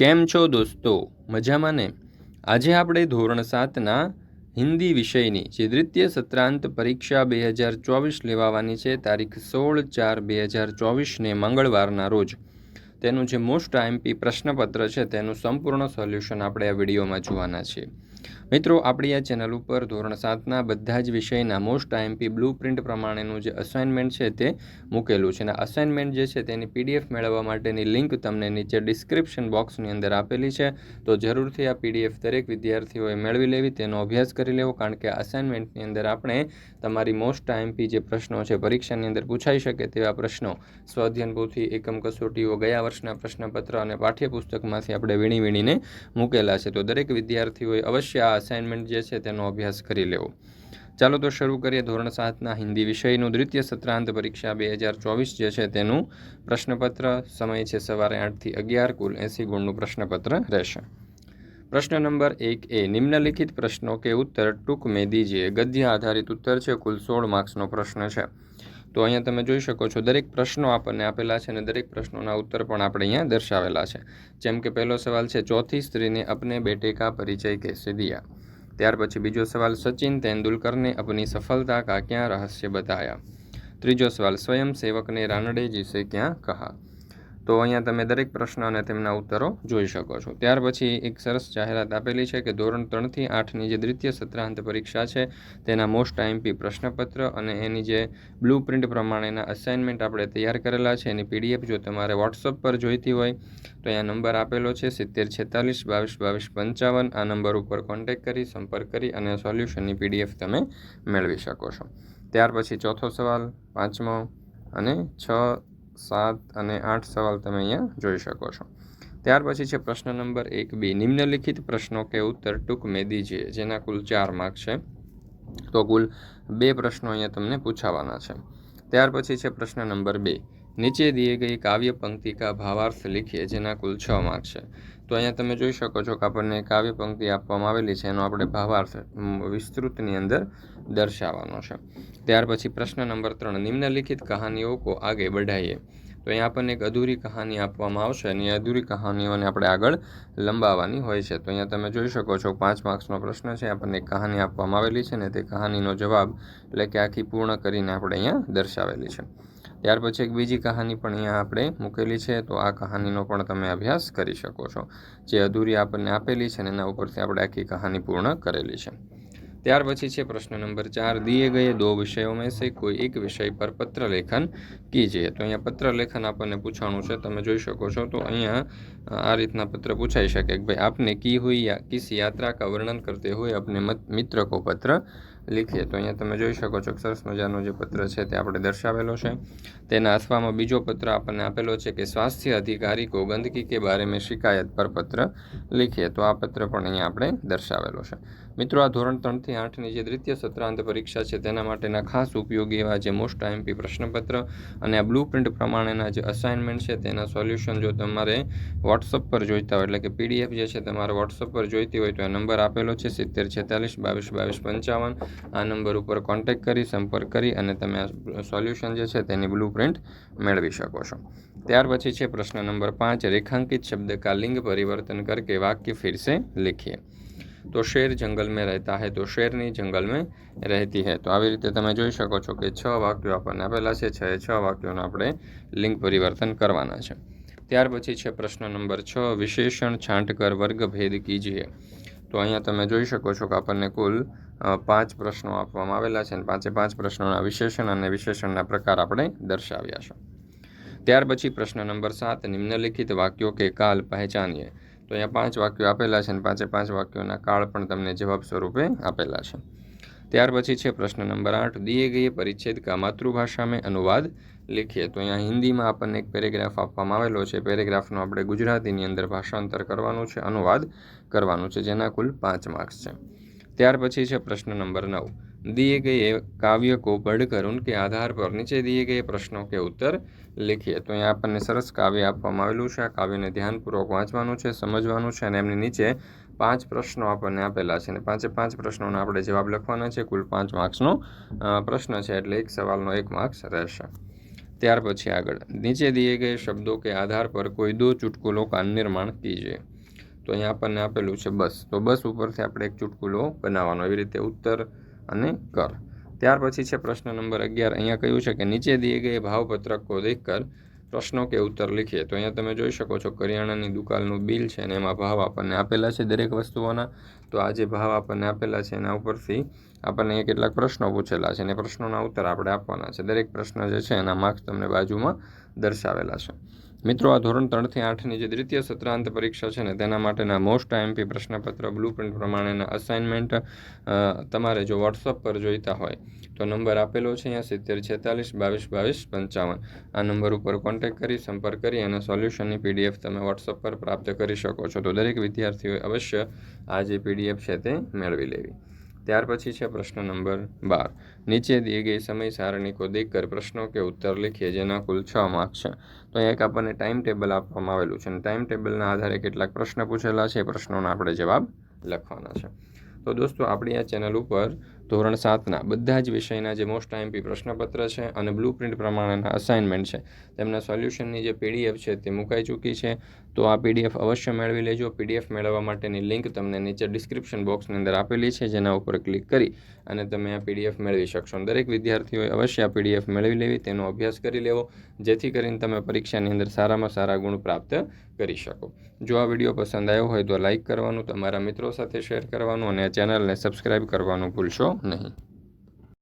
કેમ છો દોસ્તો? મજામાં ને? આજે આપણે ધોરણ સાતના હિન્દી વિષયની જે દ્વિતીય સત્રાંત પરીક્ષા બે હજાર ચોવીસ લેવાવાની છે, તારીખ સોળ ચાર બે હજાર ચોવીસને મંગળવારના રોજ. તેનું જે મોસ્ટ આઈએમપી પ્રશ્નપત્ર છે, તેનું સંપૂર્ણ સોલ્યુશન આપણે આ વિડીયોમાં જોવાના છીએ. મિત્રો, આપણી આ ચેનલ ઉપર ધોરણ સાતના બધા જ વિષયના મોસ્ટ આઈએમપી બ્લુ પ્રિન્ટ પ્રમાણેનું જે અસાઇનમેન્ટ છે તે મૂકેલું છે. અને અસાઇનમેન્ટ જે છે તેની પીડીએફ મેળવવા માટેની લિંક તમને નીચે ડિસ્ક્રિપ્શન બોક્સની અંદર આપેલી છે. તો જરૂરથી આ પીડીએફ દરેક વિદ્યાર્થીઓએ મેળવી લેવી, તેનો અભ્યાસ કરી લેવો, કારણ કે અસાઇનમેન્ટની અંદર આપણે તમારી મોસ્ટ આઈએમપી જે પ્રશ્નો છે પરીક્ષાની અંદર પૂછાઈ શકે તેવા પ્રશ્નો સ્વાધ્યાયન પોથી એકમ કસોટીઓ, ગયા વર્ષના પ્રશ્નપત્ર અને પાઠ્યપુસ્તકમાંથી આપણે વીણી વીણીને મૂકેલા છે. તો દરેક વિદ્યાર્થીઓએ અવશ્ય આ અસાઇનમેન્ટ જે છે તેનો અભ્યાસ કરી લેવો. ચાલો તો શરૂ કરીએ ધોરણ સાતના હિન્દી વિષયનું દ્વિતીય સત્રાંત પરીક્ષા બે હજાર ચોવીસ જે છે તેનું પ્રશ્નપત્ર. સમય છે સવારે આઠથી અગિયાર, કુલ એંસી ગુણનું પ્રશ્નપત્ર રહેશે. પ્રશ્ન નંબર એક એ, નિમ્નલિખિત પ્રશ્નો કે ઉત્તર ટૂંક મેં દીજીએ ગદ્ય આધારિત ઉત્તર છે, કુલ સોળ માર્ક્સનો પ્રશ્ન છે. તો અહીંયા તમે જોઈ શકો છો, દરેક પ્રશ્નો આપણને આપેલા છે અને દરેક પ્રશ્નોના ઉત્તર પણ આપણે અહીંયા દર્શાવેલા છે. જેમ કે પહેલો સવાલ છે, ચોથી સ્ત્રીને અપને બેટે કા પરિચય કેસે દિયા? ત્યાર પછી બીજો સવાલ, સચિન તેંડુલકરને અપની સફળતા કા ક્યાં રહસ્ય બતાયા? ત્રીજો સવાલ સ્વયંસેવકને રાનડેજી સે ક્યાં કહા? તો અહીંયા તમે દરેક પ્રશ્ન અને તેમના ઉત્તરો જોઈ શકો છો. ત્યાર પછી એક સરસ જાહેરાત આપેલી છે કે ધોરણ ત્રણથી આઠની જે દ્વિતીય સત્રાંત પરીક્ષા છે, તેના મોસ્ટ આઈએમપી પ્રશ્નપત્ર અને એની જે બ્લુ પ્રિન્ટ પ્રમાણેના અસાઇનમેન્ટ આપણે તૈયાર કરેલા છે, એની પીડીએફ જો તમારે વોટ્સઅપ પર જોઈતી હોય, તો અહીંયા નંબર આપેલો છે સિત્તેર છેતાલીસ બાવીસ બાવીસ પંચાવન. આ નંબર ઉપર કોન્ટેક્ટ કરી, સંપર્ક કરી અને સોલ્યુશનની પીડીએફ તમે મેળવી શકો છો. ત્યાર પછી ચોથો સવાલ, પાંચમો અને છ સાત અને આઠ સવાલ તમે અહીંયા જોઈ શકો છો. ત્યાર પછી છે પ્રશ્ન નંબર એક બી. નિમ્નલિખિત પ્રશ્નો કે ઉત્તર ટૂંક મેં દીજીએ જેના કુલ ચાર માર્ક છે. તો કુલ બે પ્રશ્નો અહીંયા તમને પૂછાવાના છે. ત્યાર પછી છે પ્રશ્ન નંબર બે. નીચે દીએ ગઈ કાવ્ય પંક્તિ કા ભાવાર્થ લખીએ, જેના કુલ છ માર્ક છે. તો અહીંયા તમે જોઈ શકો છો કે આપણને કાવ્ય પંક્તિ આપવામાં આવેલી છે, એનો આપણે ભાવાર્થ વિસ્તૃતની અંદર દર્શાવવાનો છે. ત્યાર પછી પ્રશ્ન નંબર ત્રણ, નિમ્નલિખિત કહાનીઓ કો આગે બઢાઈએ. તો અહીંયા આપણને એક અધૂરી કહાની આપવામાં આવશે અને એ અધૂરી કહાનીઓને આપણે આગળ લંબાવવાની હોય છે. તો અહીંયા તમે જોઈ શકો છો, પાંચ માર્ક્સનો પ્રશ્ન છે, આપણને એક કહાની આપવામાં આવેલી છે ને તે કહાનીનો જવાબ એટલે કે આખી પૂર્ણ કરીને આપણે અહીંયા દર્શાવેલી છે. ત્યાર પછી એક બીજી કહાની પણ અહીંયા આપણે મૂકેલી છે, તો આ કહાનીનો પણ તમે અભ્યાસ કરી શકો છો. જે અધૂરી આપણને આપેલી છે અને એના ઉપરથી આપણે આખી કહાની પૂર્ણ કરેલી છે. ત્યાર પછી છે પ્રશ્ન નંબર ચાર, દિએ ગયે દો વિષયોમાં છે કોઈ એક વિષય પર પત્રલેખન લેખન કીજીએ તો અહીંયા પત્રલેખન આપણને પૂછવાનું છે, તમે જોઈ શકો છો. તો અહીંયા આ રીતના પત્ર પૂછાઈ શકે કે ભાઈ, આપને કી હુઈ કિસી યાત્રા કા વર્ણન કરતે હોય આપને મિત્ર કો પત્ર લીખીએ તો અહીંયા તમે જોઈ શકો છો સરસ મજાનો જે પત્ર છે તે આપણે દર્શાવેલો છે. તેના અથવામાં બીજો પત્ર આપણને આપેલો છે કે સ્વાસ્થ્ય અધિકારી કો ગંદકી કે બારે મેં શિકાયત પર પત્ર લીખીએ. તો આ પત્ર પણ અહીંયા આપણે દર્શાવેલો છે. મિત્રો, આ ધોરણ ત્રણથી આઠની જે દ્વિતીય સત્રાંત પરીક્ષા છે તેના માટેના ખાસ ઉપયોગી એવા જે મોસ્ટ આઈએમપી પ્રશ્નપત્ર અને આ બ્લુ પ્રિન્ટ પ્રમાણેના જે અસાઇનમેન્ટ છે તેના સોલ્યુશન જો તમારે વોટ્સઅપ પર જોઈતા હોય, એટલે કે પીડીએફ જે છે તમારે વોટ્સઅપ પર જોઈતી હોય તો એ નંબર આપેલો છે સિત્તેર છેતાલીસ બાવીસ બાવીસ પંચાવન આ નંબર ઉપર કોન્ટેક્ટ કરી, સંપર્ક કરી અને તમે આ સોલ્યુશન જે છે તેની બ્લુ મેળવી શકો છો. ત્યાર પછી છે પ્રશ્ન નંબર પાંચ, રેખાંકિત શબ્દ કા લિંગ પરિવર્તન કરકે વાક્ય ફિરસે લિખીએ. તો શેર જંગલ મેં રહેતા હૈ, તો શેરની જંગલ મેં રહેતી હૈ. તો આવી રીતે તમે જોઈ શકો છો કે છ વાક્યો આપણને આપેલા છે. છ છ વાક્યોનું આપણે લિંગ પરિવર્તન કરવાના છે. ત્યાર પછી છે પ્રશ્ન નંબર છ, વિશેષણ, છાંટકર વર્ગ ભેદ કીજીએ. તો અહીંયા તમે જોઈ શકો છો કે આપણને કુલ પાંચ પ્રશ્નો આપવામાં આવેલા છે અને પાંચે પાંચ પ્રશ્નોના વિશેષણ અને વિશેષણના પ્રકાર આપણે દર્શાવ્યા છે. ત્યાર પછી પ્રશ્ન નંબર સાત, નિમ્નલિખિત વાક્યો કે કાલ પહેચાનીએ. તો અહીંયા પાંચ વાક્યો આપેલા છે અને પાંચે પાંચ વાક્યોના કાળ પણ તમને જવાબ સ્વરૂપે આપેલા છે. ત્યાર પછી છે પ્રશ્ન નંબર આઠ. દિએ ગઈએ પરિચ્છેદ કા માતૃભાષા મેં અનુવાદ લખીએ. તો અહીંયા હિન્દીમાં આપણને એક પેરેગ્રાફ આપવામાં આવેલો છે. પેરેગ્રાફનો આપણે ગુજરાતીની અંદર ભાષાંતર કરવાનું છે, અનુવાદ કરવાનું છે, જેના કુલ પાંચ માર્ક્સ છે. ત્યાર પછી છે પ્રશ્ન નંબર નવ. दिए गए काव्य को पढ़कर उनके आधार पर नीचे दिए गए પ્રશ્નો કે ઉત્તર લખીએ તો અહીંયા આપણને સરસ કાવ્ય આપવામાં આવેલું છે આ કાવ્યને ધ્યાનપૂર્વક વાંચવાનું છે સમજવાનું છે અને એમની નીચે પાંચ પ્રશ્નો આપણને આપેલા છે ને પાંચે પાંચ પ્રશ્નોનો આપણે જવાબ લખવાના છે કુલ પાંચ માર્ક્સનો પ્રશ્ન છે એટલે એક સવાલનો એક માર્ક્સ રહેશે ત્યાર પછી આગળ નીચે દિए ગયે શબ્દો કે આધાર પર કોઈ દો ચુટકુલો કાન નિર્માણ કીજે તો અહીંયા આપણને આપેલું છે બસ તો બસ ઉપરથી આપણે એક ચૂટકુલો બનાવવાનો એવી રીતે ઉત્તર અને કર. ત્યાર પછી છે પ્રશ્ન નંબર અગિયાર. અહીંયા કહ્યું છે કે નીચે દિए ગયે ભાવપત્રક કો દેખકર પ્રશ્નો કે ઉત્તર લખીએ તો અહીંયા તમે જોઈ શકો છો કરિયાણાની દુકાનનું બિલ છે અને એમાં ભાવ આપણને આપેલા છે દરેક વસ્તુઓના. તો આ જે ભાવ આપણને આપેલા છે એના ઉપરથી આપણને અહીંયા કેટલાક પ્રશ્નો પૂછેલા છે અને પ્રશ્નોના ઉત્તર આપણે આપવાના છે. દરેક પ્રશ્ન જે છે એના માર્ક્સ તમને બાજુમાં દર્શાવેલા છે. મિત્રો, આ ધોરણ ત્રણથી આઠની જે દ્વિતીય સત્રાંત પરીક્ષા છે ને, તેના માટેના મોસ્ટ આઈએમપી પ્રશ્નપત્ર, બ્લુપ્રિન્ટ પ્રમાણેના અસાઇનમેન્ટ તમારે જો વોટ્સઅપ પર જોઈતા હોય, તો નંબર આપેલો છે અહીંયા સિત્તેર છેતાલીસ બાવીસ બાવીસ પંચાવન. આ નંબર ઉપર કોન્ટેક કરી, સંપર્ક કરી અને સોલ્યુશનની પીડીએફ તમે વોટ્સઅપ પર પ્રાપ્ત કરી શકો છો. તો દરેક વિદ્યાર્થીઓએ અવશ્ય આ જે પીડીએફ છે તે મેળવી લેવી. ત્યાર પછી છે પ્રશ્ન નંબર બાર. નીચે દી ગઈ સમય સારણી કો દેખકર પ્રશ્નો કે ઉત્તર લખીએ જેના કુલ છ માર્ક છે. તો અહીંયા એક આપણને ટાઈમ ટેબલ આપવામાં આવેલું છે અને ટાઈમ ટેબલના આધારે કેટલાક પ્રશ્ન પૂછેલા છે. એ પ્રશ્નોના આપણે જવાબ લખવાના છે. તો દોસ્તો, આપણી આ ચેનલ ઉપર ધોરણ સાતના બધા જ વિષયના જે મોસ્ટ આઈએમપી પ્રશ્નપત્ર છે અને બ્લુ પ્રિન્ટ પ્રમાણેના અસાઇનમેન્ટ છે, તેમના સોલ્યુશનની જે પીડીએફ છે તે મુકાઈ ચૂકી છે. તો આ પીડીએફ અવશ્ય મેળવી લેજો. પીડીએફ મેળવવા માટેની લિંક તમને નીચે ડિસ્ક્રિપ્શન બોક્સની અંદર આપેલી છે, જેના ઉપર ક્લિક કરી અને તમે આ પીડીએફ મેળવી શકશો. દરેક વિદ્યાર્થીઓએ અવશ્ય આ પીડીએફ મેળવી લેવી, તેનો અભ્યાસ કરી લેવો, જેથી કરીને તમે પરીક્ષાની અંદર સારામાં સારા ગુણ પ્રાપ્ત કરી શકો. જો આ વીડિયો પસંદ આવ્યો હોય તો લાઇક કરવાનું, તમારા મિત્રો સાથે શેર કરવાનું અને ચેનલને સબસ્ક્રાઈબ કરવાનું ભૂલશો નહીં.